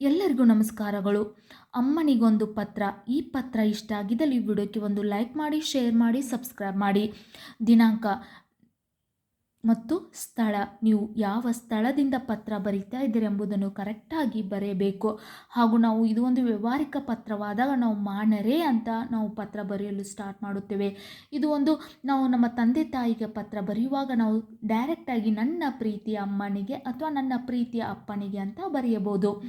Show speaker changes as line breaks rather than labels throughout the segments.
ಎಲ್ಲರಿಗೂ ನಮಸ್ಕಾರಗಳು. ಅಮ್ಮನಿಗೊಂದು ಪತ್ರ, ಈ ಪತ್ರ ಇಷ್ಟ ಆಗಿದ್ದಲ್ಲಿ ವಿಡಿಯೋಕ್ಕೆ ಒಂದು ಲೈಕ್ ಮಾಡಿ, ಶೇರ್ ಮಾಡಿ, ಸಬ್ಸ್ಕ್ರೈಬ್ ಮಾಡಿ. ದಿನಾಂಕ ಮತ್ತು ಸ್ಥಳ. ನೀವು ಯಾವ ಸ್ಥಳದಿಂದ ಪತ್ರ ಬರೀತಾ ಇದ್ದೀರಿ ಎಂಬುದನ್ನು ಕರೆಕ್ಟಾಗಿ ಬರೆಯಬೇಕು. ಹಾಗೂ ನಾವು ಇದು ಒಂದು ವ್ಯವಹಾರಿಕ ಪತ್ರವಾದಾಗ ನಾವು ಮಾನರೇ ಅಂತ ನಾವು ಪತ್ರ ಬರೆಯಲು ಸ್ಟಾರ್ಟ್ ಮಾಡುತ್ತೇವೆ. ಇದು ಒಂದು ನಾವು ನಮ್ಮ ತಂದೆ ತಾಯಿಗೆ ಪತ್ರ ಬರೆಯುವಾಗ ನಾವು ಡೈರೆಕ್ಟಾಗಿ ನನ್ನ ಪ್ರೀತಿಯ ಅಮ್ಮನಿಗೆ ಅಥವಾ ನನ್ನ ಪ್ರೀತಿಯ ಅಪ್ಪನಿಗೆ ಅಂತ ಬರೆಯಬಹುದು.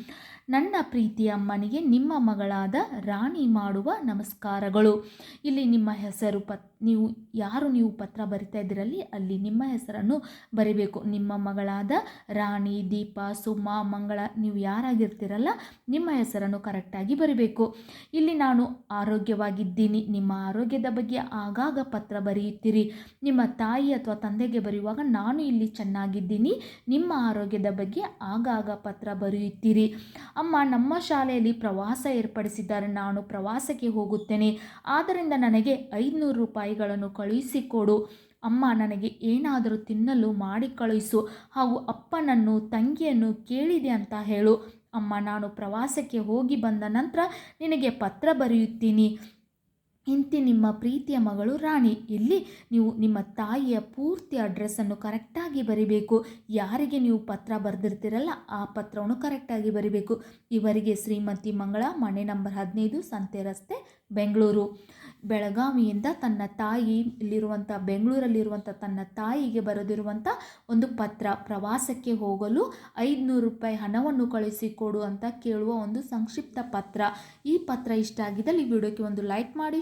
ನನ್ನ ಪ್ರೀತಿಯ ಅಮ್ಮನಿಗೆ ನಿಮ್ಮ ಮಗಳಾದ ರಾಣಿ ಮಾಡುವ ನಮಸ್ಕಾರಗಳು. ಇಲ್ಲಿ ನಿಮ್ಮ ಹೆಸರು ಪತ್ ನೀವು, ಯಾರು ನೀವು ಪತ್ರ ಬರಿತಾ ಇದ್ದೀರಲ್ಲಿ ಅಲ್ಲಿ ನಿಮ್ಮ ಹೆಸರನ್ನು ಬರಿಬೇಕು. ನಿಮ್ಮ ಮಗಳಾದ ರಾಣಿ, ದೀಪ, ಸುಮ, ಮಂಗಳ ನೀವು ಯಾರಾಗಿರ್ತೀರಲ್ಲ, ನಿಮ್ಮ ಹೆಸರನ್ನು ಕರೆಕ್ಟಾಗಿ ಬರಿಬೇಕು. ಇಲ್ಲಿ ನಾನು ಆರೋಗ್ಯವಾಗಿದ್ದೀನಿ. ನಿಮ್ಮ ಆರೋಗ್ಯದ ಬಗ್ಗೆ ಆಗಾಗ ಪತ್ರ ಬರೆಯುತ್ತೀರಿ. ನಿಮ್ಮ ತಾಯಿ ಅಥವಾ ತಂದೆಗೆ ಬರೆಯುವಾಗ ನಾನು ಇಲ್ಲಿ ಚೆನ್ನಾಗಿದ್ದೀನಿ. ನಿಮ್ಮ ಆರೋಗ್ಯದ ಬಗ್ಗೆ ಆಗಾಗ ಪತ್ರ ಬರೆಯುತ್ತೀರಿ. ಅಮ್ಮ, ನಮ್ಮ ಶಾಲೆಯಲ್ಲಿ ಪ್ರವಾಸ ಏರ್ಪಡಿಸಿದ್ದಾರೆ. ನಾನು ಪ್ರವಾಸಕ್ಕೆ ಹೋಗುತ್ತೇನೆ. ಆದ್ದರಿಂದ ನನಗೆ ಐದುನೂರು ರೂಪಾಯಿಗಳನ್ನು ಕಳುಹಿಸಿಕೊಡು. ಅಮ್ಮ ನನಗೆ ಏನಾದರೂ ತಿನ್ನಲು ಮಾಡಿ ಕಳುಹಿಸು ಹಾಗೂ ಅಪ್ಪನನ್ನು, ತಂಗಿಯನ್ನು ಕೇಳಿದೆ ಅಂತ ಹೇಳು. ಅಮ್ಮ, ನಾನು ಪ್ರವಾಸಕ್ಕೆ ಹೋಗಿ ಬಂದ ನಂತರ ನಿನಗೆ ಪತ್ರ ಬರೆಯುತ್ತೀನಿ. ಇಂತಿ ನಿಮ್ಮ ಪ್ರೀತಿಯ ಮಗಳು ರಾಣಿ. ಇಲ್ಲಿ ನೀವು ನಿಮ್ಮ ತಾಯಿಯ ಪೂರ್ತಿ ಅಡ್ರೆಸ್ಸನ್ನು ಕರೆಕ್ಟಾಗಿ ಬರಿಬೇಕು. ಯಾರಿಗೆ ನೀವು ಪತ್ರ ಬರೆದಿರ್ತೀರಲ್ಲ, ಆ ಪತ್ರವನ್ನು ಕರೆಕ್ಟಾಗಿ ಬರಿಬೇಕು. ಇವರಿಗೆ ಶ್ರೀಮತಿ ಮಂಗಳ, ಮನೆ ನಂಬರ್ ಹದಿನೈದು, ಸಂತೆ ರಸ್ತೆ, ಬೆಂಗಳೂರು. ಬೆಳಗಾವಿಯಿಂದ ತನ್ನ ತಾಯಿ ಇಲ್ಲಿರುವಂಥ ಬೆಂಗಳೂರಲ್ಲಿರುವಂಥ ತನ್ನ ತಾಯಿಗೆ ಬರೆದಿರುವಂಥ ಒಂದು ಪತ್ರ. ಪ್ರವಾಸಕ್ಕೆ ಹೋಗಲು ಐದುನೂರು ರೂಪಾಯಿ ಹಣವನ್ನು ಕಳುಹಿಸಿಕೊಡು ಅಂತ ಕೇಳುವ ಒಂದು ಸಂಕ್ಷಿಪ್ತ ಪತ್ರ. ಈ ಪತ್ರ ಇಷ್ಟ ಆಗಿದ್ದಲ್ಲಿ ವಿಡಿಯೋಕ್ಕೆ ಒಂದು ಲೈಕ್ ಮಾಡಿ